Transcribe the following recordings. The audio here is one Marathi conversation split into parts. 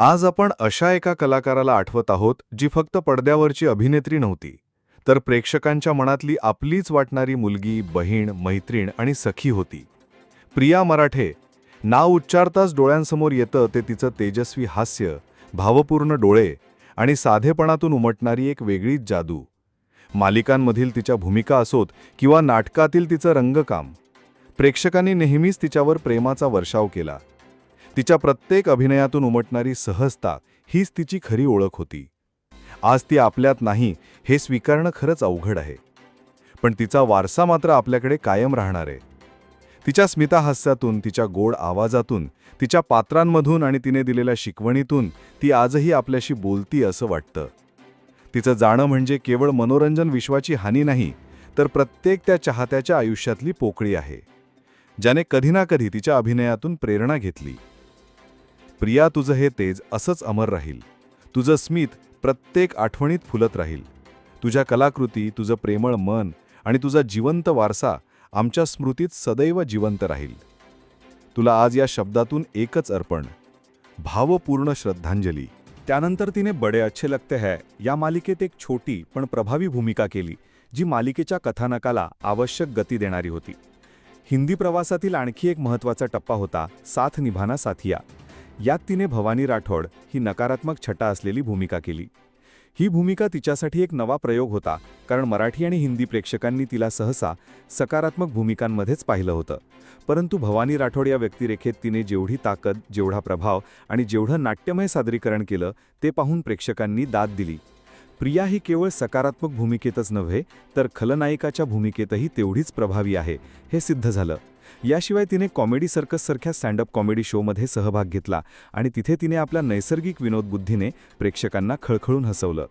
आज आपण अशा एका कलाकाराला आठवत आहोत जी फक्त पडद्यावरची अभिनेत्री नव्हती तर प्रेक्षकांच्या मनातली आपलीच वाटणारी मुलगी बहीण मैत्रीण आणि सखी होती. प्रिया मराठे नाव उच्चारताच डोळ्यांसमोर येतं ते तिचं तेजस्वी हास्य भावपूर्ण डोळे आणि साधेपणातून उमटणारी एक वेगळीच जादू. मालिकांमधील तिच्या भूमिका असोत किंवा नाटकातील तिचं रंगकाम. प्रेक्षकांनी नेहमीच तिच्यावर प्रेमाचा वर्षाव केला. तिच्या प्रत्येक अभिनयातून उमटणारी सहजता हीच तिची खरी ओळख होती. आज ती आपल्यात नाही हे स्वीकारणं खरंच अवघड आहे. पण तिचा वारसा मात्र आपल्याकडे कायम राहणार आहे. तिच्या स्मिताहास्यातून तिच्या गोड आवाजातून तिच्या पात्रांमधून आणि तिने दिलेल्या शिकवणीतून ती आजही आपल्याशी बोलती असं वाटतं. तिचं जाणं म्हणजे केवळ मनोरंजन विश्वाची हानी नाही तर प्रत्येक त्या चाहत्याच्या आयुष्यातली पोकळी आहे. ज्याने कधी ना कधी तिच्या अभिनयातून प्रेरणा घेतली. प्रिया तुझं हे तेज असंच अमर राहील. तुझं स्मित प्रत्येक आठवणीत फुलत राहील. तुझ्या कलाकृती तुझं प्रेमळ मन आणि तुझा जिवंत वारसा आमच्या स्मृतीत सदैव जिवंत राहील. तुला आज या शब्दातून एकच अर्पण. भावपूर्ण श्रद्धांजली. त्यानंतर तिने बडे अच्छे लगते है. या मालिकेत एक छोटी पण प्रभावी भूमिका केली जी मालिकेच्या कथानकाला आवश्यक गती देणारी होती. हिंदी प्रवासातील आणखी एक महत्त्वाचा टप्पा होता साथ निभाना साथिया. यात तिने भवानी राठोड ही नकारात्मक छटा असलेली भूमिका केली. ही भूमिका तिच्यासाठी एक नवा प्रयोग होता कारण मराठी आणि हिंदी प्रेक्षकांनी तिला सहसा सकारात्मक भूमिकांमध्येच पाहिलं होतं. परंतु भवानी राठोड या व्यक्तिरेखेत तिने जेवढी ताकद जेवढा प्रभाव आणि जेवढं नाट्यमय सादरीकरण केलं ते पाहून प्रेक्षकांनी दाद दिली. प्रिया ही केवळ सकारात्मक भूमिकेतच नव्हे तर खलनायिकाच्या भूमिकेतही तेवढीच प्रभावी आहे हे सिद्ध झालं. याशिवाय तिने कॉमेडी सर्कससारख्या स्टँडअप कॉमेडी शोमध्ये सहभाग घेतला आणि तिथे तिने आपल्या नैसर्गिक विनोदबुद्धीने प्रेक्षकांना खळखळून हसवलं.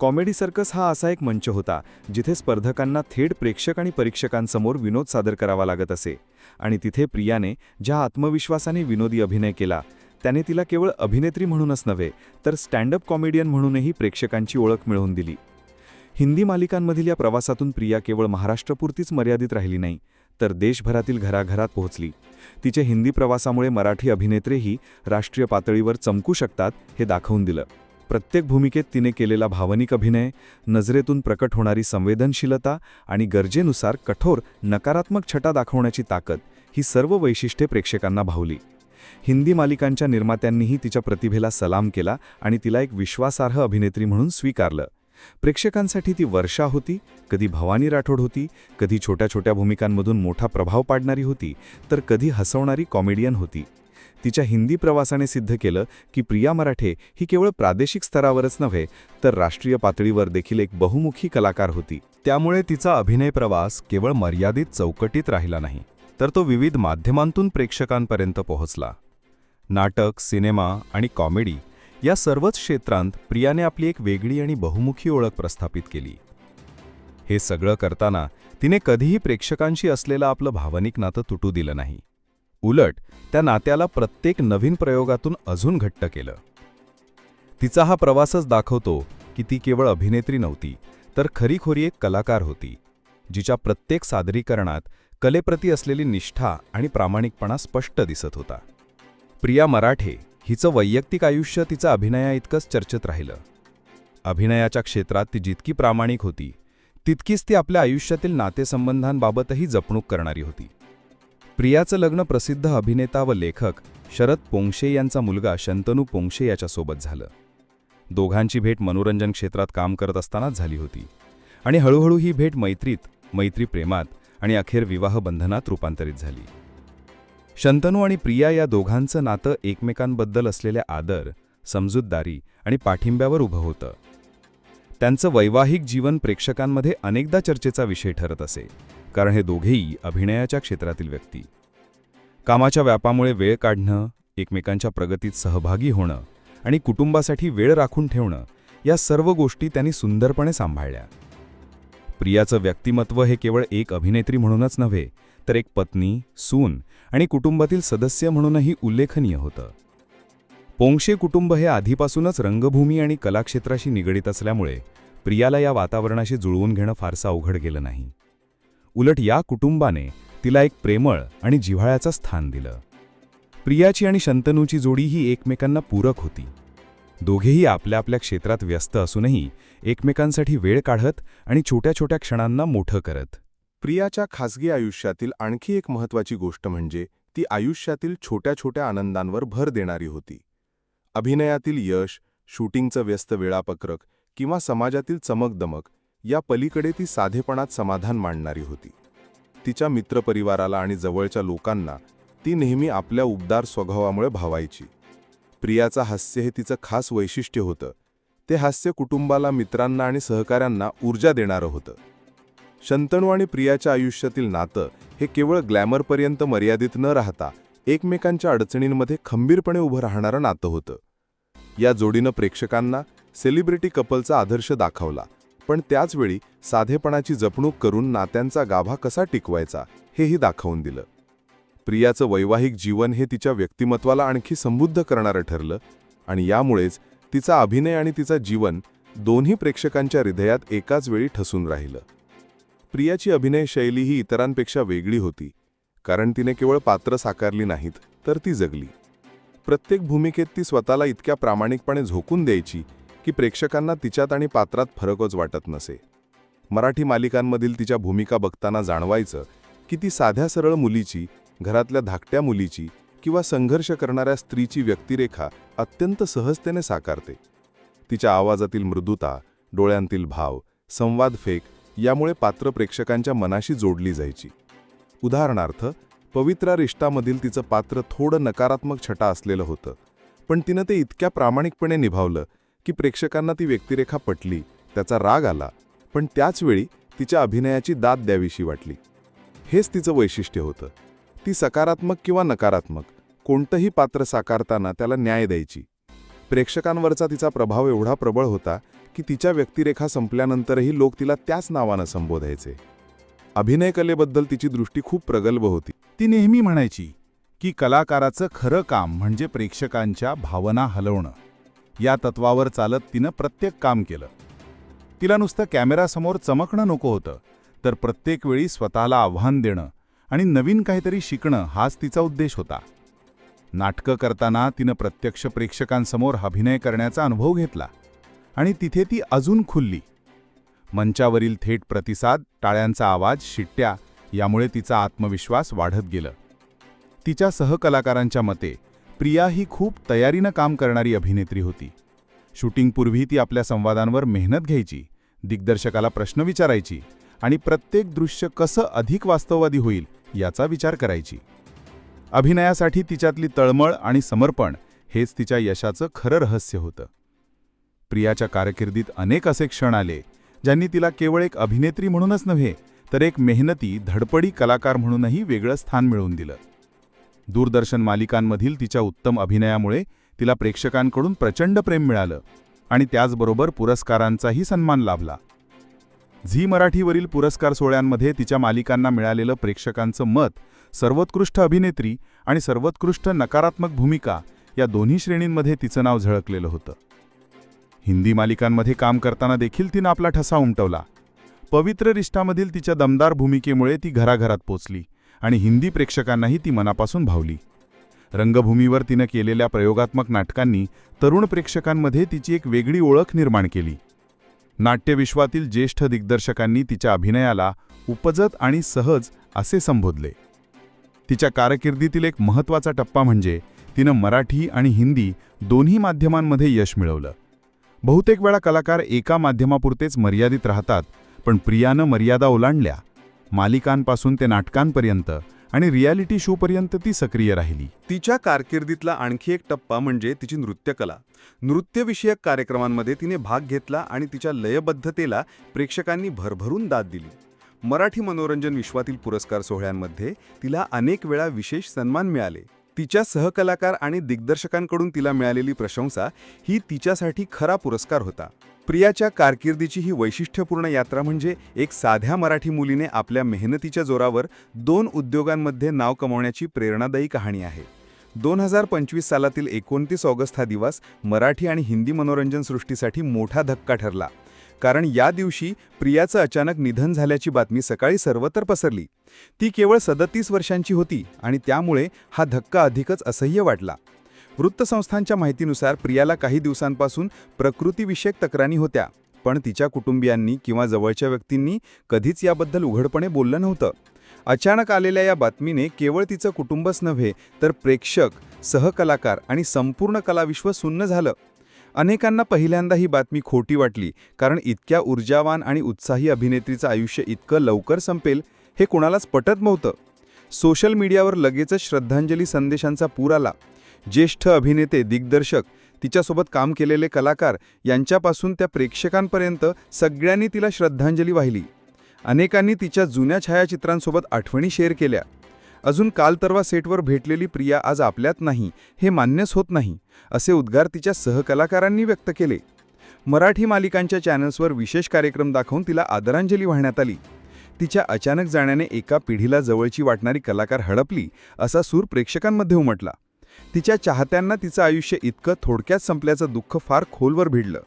कॉमेडी सर्कस हा असा एक मंच होता जिथे स्पर्धकांना थेट प्रेक्षक आणि परीक्षकांसमोर विनोद सादर करावा लागत असे. आणि तिथे प्रियाने ज्या आत्मविश्वासाने विनोदी अभिनय केला त्याने तिला केवळ अभिनेत्री म्हणूनच नव्हे तर स्टँडअप कॉमेडियन म्हणूनही प्रेक्षकांची ओळख मिळवून दिली. हिंदी मालिकांमधील या प्रवासातून प्रिया केवळ महाराष्ट्रपुरतीच मर्यादित राहिली नाही तर देशभरातील घराघरात पोहोचली. तिचे हिंदी प्रवासामुळे मराठी अभिनेत्रेही राष्ट्रीय पातळीवर चमकू शकतात हे दाखवून दिलं. प्रत्येक भूमिकेत तिने केलेला भावनिक अभिनय नजरेतून प्रकट होणारी संवेदनशीलता आणि गरजेनुसार कठोर नकारात्मक छटा दाखवण्याची ताकद ही सर्व वैशिष्ट्ये प्रेक्षकांना भावली. हिंदी मालिकांच्या निर्मात्यांनीही तिच्या प्रतिभेला सलाम केला आणि तिला एक विश्वासार्ह अभिनेत्री म्हणून स्वीकारलं. प्रेक्षकांसाठी ती वर्षा होती कधी भवानी राठोड होती कधी छोट्या छोट्या भूमिकांमधून मोठा प्रभाव पाडणारी होती तर कधी हसवणारी कॉमेडियन होती. तिच्या हिंदी प्रवासाने सिद्ध केलं की प्रिया मराठे ही केवळ प्रादेशिक स्तरावरच नव्हे तर राष्ट्रीय पातळीवर देखील एक बहुमुखी कलाकार होती. त्यामुळे तिचा अभिनय प्रवास केवळ मर्यादित चौकटीत राहिला नाही तर तो विविध माध्यमांतून प्रेक्षकांपर्यंत पोहोचला. नाटक सिनेमा आणि कॉमेडी या सर्वच क्षेत्रांत प्रियाने आपली एक वेगळी आणि बहुमुखी ओळख प्रस्थापित केली. हे सगळं करताना तिने कधीही प्रेक्षकांशी असलेलं आपलं भावनिक नातं तुटू दिलं नाही. उलट त्या नात्याला प्रत्येक नवीन प्रयोगातून अजून घट्ट केलं. तिचा हा प्रवासच दाखवतो की ती केवळ अभिनेत्री नव्हती तर खरीखोरी एक कलाकार होती जिच्या प्रत्येक सादरीकरणात कलेप्रती असलेली निष्ठा आणि प्रामाणिकपणा स्पष्ट दिसत होता. प्रिया मराठे हिचं वैयक्तिक आयुष्य तिचं अभिनयाइतकंच चर्चेत राहिलं. अभिनयाच्या क्षेत्रात ती जितकी प्रामाणिक होती तितकीच ती आपल्या आयुष्यातील नातेसंबंधांबाबतही जपणूक करणारी होती. प्रियाचं लग्न प्रसिद्ध अभिनेता व लेखक शरद पोंगशे यांचा मुलगा शंतनू पोंगशे याच्यासोबत झालं. दोघांची भेट मनोरंजन क्षेत्रात काम करत असतानाच झाली होती आणि हळूहळू ही भेट मैत्रीत मैत्री प्रेमात आणि अखेर विवाह बंधनात रूपांतरित झाली. शंतनू आणि प्रिया या दोघांचं नातं एकमेकांबद्दल असलेल्या आदर समजूतदारी आणि पाठिंब्यावर उभं होतं. त्यांचं वैवाहिक जीवन प्रेक्षकांमध्ये अनेकदा चर्चेचा विषय ठरत असे कारण हे दोघेही अभिनयाच्या क्षेत्रातील व्यक्ती. कामाच्या व्यापामुळे वेळ काढणं एकमेकांच्या प्रगतीत सहभागी होणं आणि कुटुंबासाठी वेळ राखून ठेवणं या सर्व गोष्टी त्यांनी सुंदरपणे सांभाळल्या. प्रियाचं व्यक्तिमत्व हे केवळ एक अभिनेत्री म्हणूनच नव्हे तर एक पत्नी सून आणि कुटुंबातील सदस्य म्हणूनही उल्लेखनीय होतं. पोंक्षे कुटुंब हे आधीपासूनच रंगभूमी आणि कलाक्षेत्राशी निगडीत असल्यामुळे प्रियाला या वातावरणाशी जुळवून घेणं फारसं अवघड गेलं नाही. उलट या कुटुंबाने तिला एक प्रेमळ आणि जिव्हाळ्याचं स्थान दिलं. प्रियाची आणि शंतनूची जोडी ही एकमेकांना पूरक होती. दोघेही आपल्या आपल्या क्षेत्रात व्यस्त असूनही एकमेकांसाठी वेळ काढत आणि छोट्या छोट्या क्षणांना मोठं करत. प्रियाच्या खासगी आयुष्यातील आणखी एक महत्त्वाची गोष्ट म्हणजे ती आयुष्यातील छोट्या छोट्या आनंदांवर भर देणारी होती. अभिनयातील यश शूटिंगचं व्यस्त वेळापत्रक किंवा समाजातील चमकदमक या पलीकडे ती साधेपणात समाधान मांडणारी होती. तिच्या मित्रपरिवाराला आणि जवळच्या लोकांना ती नेहमी आपल्या उबदार स्वभावामुळे भावायची. प्रियाचा हास्य हे तिचं खास वैशिष्ट्य होतं. ते हास्य कुटुंबाला मित्रांना आणि सहकाऱ्यांना ऊर्जा देणारं होतं. शंतनू आणि प्रियाच्या आयुष्यातील नातं हे केवळ ग्लॅमरपर्यंत मर्यादित न राहता एकमेकांच्या अडचणींमध्ये खंबीरपणे उभं राहणारं नातं होतं. या जोडीनं प्रेक्षकांना सेलिब्रिटी कपलचा आदर्श दाखवला पण त्याचवेळी साधेपणाची जपणूक करून नात्यांचा गाभा कसा टिकवायचा हेही दाखवून दिलं. प्रियाचं वैवाहिक जीवन हे तिच्या व्यक्तिमत्वाला आणखी समृद्ध करणारं ठरलं आणि यामुळेच तिचा अभिनय आणि तिचा जीवन दोन्ही प्रेक्षकांच्या हृदयात एकाच वेळी ठसून राहिलं. प्रियाची अभिनय शैली ही इतरांपेक्षा वेगळी होती. कारण तिने केवळ पात्र साकारली नाहीत तर ती जगली. प्रत्येक भूमिकेत ती स्वतःला इतक्या प्रामाणिकपणे झोकून द्यायची की प्रेक्षकांना तिच्यात आणि पात्रात फरकच वाटत नसे. मराठी मालिकांमधील तिच्या भूमिका बघताना जाणवायचं की ती साध्या सरळ मुलीची घरातल्या धाकट्या मुलीची किंवा संघर्ष करणाऱ्या स्त्रीची व्यक्तिरेखा अत्यंत सहजतेने साकारते. तिच्या आवाजातील मृदुता डोळ्यांतील भाव संवाद फेक यामुळे पात्र प्रेक्षकांच्या मनाशी जोडली जायची. उदाहरणार्थ पवित्रा रिश्तामधील तिचं पात्र थोडं नकारात्मक छटा असलेलं होतं पण तिनं ते इतक्या प्रामाणिकपणे निभावलं की प्रेक्षकांना ती व्यक्तिरेखा पटली त्याचा राग आला पण त्याचवेळी तिच्या अभिनयाची दाद द्यावीशी वाटली. हेच तिचं वैशिष्ट्य होतं. ती सकारात्मक किंवा नकारात्मक कोणतंही पात्र साकारताना त्याला न्याय द्यायची. प्रेक्षकांवरचा तिचा प्रभाव एवढा प्रबळ होता की तिच्या व्यक्तिरेखा संपल्यानंतरही लोक तिला त्याच नावानं संबोधायचे. अभिनयकलेबद्दल तिची दृष्टी खूप प्रगल्भ होती. ती नेहमी म्हणायची की कलाकाराचं खरं काम म्हणजे प्रेक्षकांच्या भावना हलवणं. या तत्वावर चालत तिनं प्रत्येक काम केलं. तिला नुसतं कॅमेरासमोर चमकणं नको होतं तर प्रत्येक वेळी स्वतःला आव्हान देणं आणि नवीन काहीतरी शिकणं हाच तिचा उद्देश होता. नाटकं करताना तिनं प्रत्यक्ष प्रेक्षकांसमोर अभिनय करण्याचा अनुभव घेतला. आणि तिथे ती अजून खुलली. मंचावरील थेट प्रतिसाद टाळ्यांचा आवाज शिट्ट्या यामुळे तिचा आत्मविश्वास वाढत गेलं. तिच्या सहकलाकारांच्या मते प्रिया ही खूप तयारीनं काम करणारी अभिनेत्री होती. शूटिंगपूर्वी ती आपल्या संवादांवर मेहनत घ्यायची दिग्दर्शकाला प्रश्न विचारायची आणि प्रत्येक दृश्य कसं अधिक वास्तववादी होईल याचा विचार करायची. अभिनयासाठी तिच्यातली तळमळ आणि समर्पण हेच तिच्या यशाचं खरं रहस्य होतं. प्रियाच्या कारकिर्दीत अनेक असे क्षण आले ज्यांनी तिला केवळ एक अभिनेत्री म्हणूनच नव्हे तर एक मेहनती धडपडी कलाकार म्हणूनही वेगळं स्थान मिळवून दिलं. दूरदर्शन मालिकांमधील तिच्या उत्तम अभिनयामुळे तिला प्रेक्षकांकडून प्रचंड प्रेम मिळालं आणि त्याचबरोबर पुरस्कारांचाही सन्मान लाभला. झी मराठीवरील पुरस्कार सोहळ्यांमध्ये तिच्या मालिकांना मिळालेलं प्रेक्षकांचं मत सर्वोत्कृष्ट अभिनेत्री आणि सर्वोत्कृष्ट नकारात्मक भूमिका या दोन्ही श्रेणींमध्ये तिचं नाव झळकलेलं होतं. हिंदी मालिकांमध्ये काम करताना देखील तिनं आपला ठसा उमटवला. पवित्र रिष्टामधील तिच्या दमदार भूमिकेमुळे ती घराघरात पोचली आणि हिंदी प्रेक्षकांनाही ती मनापासून भावली. रंगभूमीवर तिनं केलेल्या प्रयोगात्मक नाटकांनी तरुण प्रेक्षकांमध्ये तिची एक वेगळी ओळख निर्माण केली. नाट्यविश्वातील ज्येष्ठ दिग्दर्शकांनी तिच्या अभिनयाला उपजत आणि सहज असे संबोधले. तिच्या कारकिर्दीतील एक महत्त्वाचा टप्पा म्हणजे तिनं मराठी आणि हिंदी दोन्ही माध्यमांमध्ये यश मिळवलं. बहुतेक वेळा कलाकार एका माध्यमापुरतेच मर्यादित राहतात पण प्रियानं मर्यादा ओलांडल्या. मालिकांपासून ते नाटकांपर्यंत आणि रियालिटी शोपर्यंत ती सक्रिय राहिली. तिच्या कारकिर्दीतला आणखी एक टप्पा म्हणजे तिची नृत्यकला. नृत्यविषयक कार्यक्रमांमध्ये तिने भाग घेतला आणि तिच्या लयबद्धतेला प्रेक्षकांनी भरभरून दाद दिली. मराठी मनोरंजन विश्वातील पुरस्कार सोहळ्यांमध्ये तिला अनेक वेळा विशेष सन्मान मिळाले. तिच्या सहकलाकार आणि दिग्दर्शकांकडून तिला मिळालेली प्रशंसा ही तिच्यासाठी खरा पुरस्कार होता. प्रियाच्या कारकिर्दीची ही वैशिष्ट्यपूर्ण यात्रा म्हणजे एक साध्या मराठी मुलीने आपल्या मेहनतीच्या जोरावर दोन उद्योगांमध्ये नाव कमावण्याची प्रेरणादायी कहाणी आहे. दोन हजार पंचवीस सालातील एकोणतीस ऑगस्ट हा दिवस मराठी आणि हिंदी मनोरंजन सृष्टीसाठी मोठा धक्का ठरला. कारण या दिवशी प्रियाचं अचानक निधन झाल्याची बातमी सकाळी सर्वत्र पसरली. ती केवळ सदतीस वर्षांची होती आणि त्यामुळे हा धक्का अधिकच असह्य वाटला. वृत्तसंस्थांच्या माहितीनुसार प्रियाला काही दिवसांपासून प्रकृतीविषयक तक्रारी होत्या पण तिच्या कुटुंबियांनी किंवा जवळच्या व्यक्तींनी कधीच याबद्दल उघडपणे बोललं नव्हतं. अचानक आलेल्या या बातमीने केवळ तिचं कुटुंबच नव्हे तर प्रेक्षक सहकलाकार आणि संपूर्ण कलाविश्व सुन्न झालं. अनेकांना पहिल्यांदा ही बातमी खोटी वाटली कारण इतक्या ऊर्जावान आणि उत्साही अभिनेत्रीचं आयुष्य इतकं लवकर संपेल हे कुणालाच पटत नव्हतं. सोशल मीडियावर लगेचच श्रद्धांजली संदेशांचा पूर आला. ज्येष्ठ अभिनेते दिग्दर्शक तिच्यासोबत काम केलेले कलाकार यांच्यापासून त्या प्रेक्षकांपर्यंत सगळ्यांनी तिला श्रद्धांजली वाहिली. अनेकांनी तिच्या जुन्या छायाचित्रांसोबत आठवणी शेअर केल्या. अजून काल तरवा सेटवर भेटलेली प्रिया आज आपल्यात नाही हे मान्यच होत नाही असे उद्गार तिच्या सहकलाकारांनी व्यक्त केले. मराठी मालिकांच्या चॅनल्सवर विशेष कार्यक्रम दाखवून तिला आदरांजली वाहण्यात आली. तिच्या अचानक जाण्याने एका पिढीला जवळची वाटणारी कलाकार हडपली असा सूर प्रेक्षकांमध्ये उमटला. तिच्या चाहत्यांना तिचं आयुष्य इतकं थोडक्यात संपल्याचं दुःख फार खोलवर भिडलं.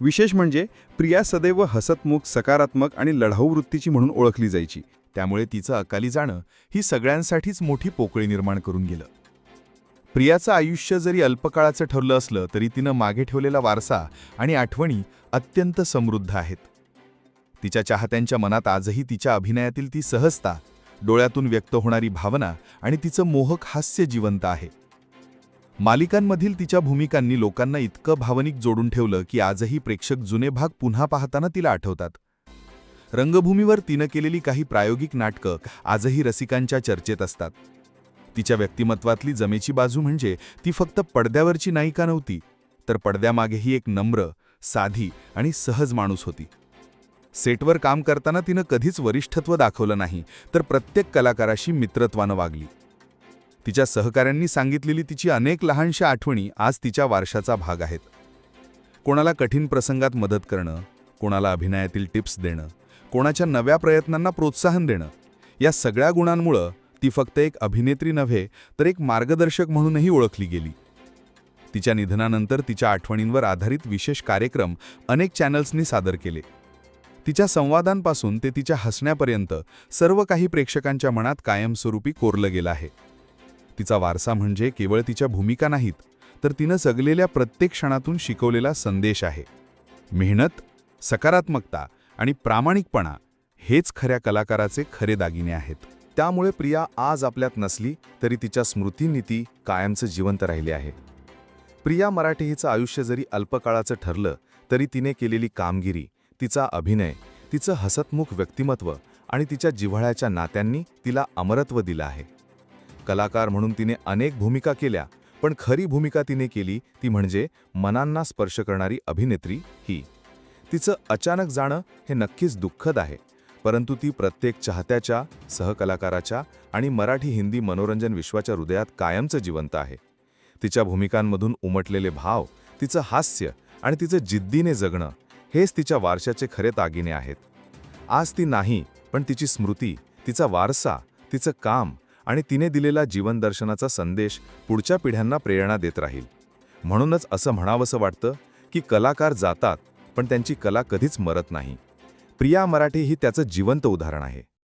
विशेष म्हणजे प्रिया सदैव हसतमुख सकारात्मक आणि लढाऊ वृत्तीची म्हणून ओळखली जायची. त्यामुळे तिचं अकाली जाणं ही सगळ्यांसाठीच मोठी पोकळी निर्माण करून गेलं. प्रियाचं आयुष्य जरी अल्पकाळाचं ठरलं असलं तरी तिनं मागे ठेवलेला वारसा आणि आठवणी अत्यंत समृद्ध आहेत. तिच्या चाहत्यांच्या मनात आजही तिच्या अभिनयातील ती सहजता डोळ्यातून व्यक्त होणारी भावना आणि तिचं मोहक हास्य जिवंत आहे. मालिकांमधील तिच्या भूमिकांनी लोकांना इतकं भावनिक जोडून ठेवलं की आजही प्रेक्षक जुने भाग पुन्हा पाहताना तिला आठवतात. रंगभूमीवर तिनं केलेली काही प्रायोगिक नाटकं आजही रसिकांच्या चर्चेत असतात. तिच्या व्यक्तिमत्वातली जमेची बाजू म्हणजे ती फक्त पडद्यावरची नायिका नव्हती तर पडद्यामागेही एक नम्र साधी आणि सहज माणूस होती. सेटवर काम करताना तिनं कधीच वरिष्ठत्व दाखवलं नाही तर प्रत्येक कलाकाराशी मित्रत्वानं वागली. तिच्या सहकाऱ्यांनी सांगितलेली तिची अनेक लहानशा आठवणी आज तिच्या वारशाचा भाग आहेत. कोणाला कठीण प्रसंगात मदत करणं कोणाला अभिनयातील टिप्स देणं कोणाच्या नव्या प्रयत्नांना प्रोत्साहन देणं. या सगळ्या गुणांमुळं ती फक्त एक अभिनेत्री नव्हे तर एक मार्गदर्शक म्हणूनही ओळखली गेली. तिच्या निधनानंतर तिच्या आठवणींवर आधारित विशेष कार्यक्रम अनेक चॅनल्सनी सादर केले. तिच्या संवादांपासून ते तिच्या हसण्यापर्यंत सर्व काही प्रेक्षकांच्या मनात कायमस्वरूपी कोरलं गेलं आहे. तिचा वारसा म्हणजे केवळ तिच्या भूमिका नाहीत तर तिनं जगलेल्या प्रत्येक क्षणातून शिकवलेला संदेश आहे. मेहनत सकारात्मकता आणि प्रामाणिकपणा हेच खऱ्या कलाकाराचे खरे दागिने आहेत. त्यामुळे प्रिया आज आपल्यात नसली तरी तिच्या स्मृतीनीती कायमचं जिवंत राहिली आहे. प्रिया मराठे हिचं आयुष्य जरी अल्पकाळाचं ठरलं तरी तिने केलेली कामगिरी तिचा अभिनय तिचं हसतमुख व्यक्तिमत्व आणि तिच्या जिव्हाळ्याच्या नात्यांनी तिला अमरत्व दिलं आहे. कलाकार म्हणून तिने अनेक भूमिका केल्या पण खरी भूमिका तिने केली ती म्हणजे मनांना स्पर्श करणारी अभिनेत्री ही. तिचं अचानक जाणं हे नक्कीच दुःखद आहे. परंतु ती प्रत्येक चाहत्याच्या सहकलाकाराच्या आणि मराठी हिंदी मनोरंजन विश्वाच्या हृदयात कायमचं जिवंत आहे. तिच्या भूमिकांमधून उमटलेले भाव तिचं हास्य आणि तिचं जिद्दीने जगणं हेच तिच्या वारशाचे खरे दागिने आहेत. आज ती नाही पण तिची स्मृती तिचा वारसा तिचं काम आणि तिने दिलेला जीवनदर्शनाचा संदेश पुढच्या पिढ्यांना प्रेरणा देत राहील. म्हणूनच असं म्हणावंसं वाटतं की कलाकार जातात पण त्यांची कला कधीच मरत नाही. प्रिया मराठे ही त्याचं जिवंत उदाहरण आहे.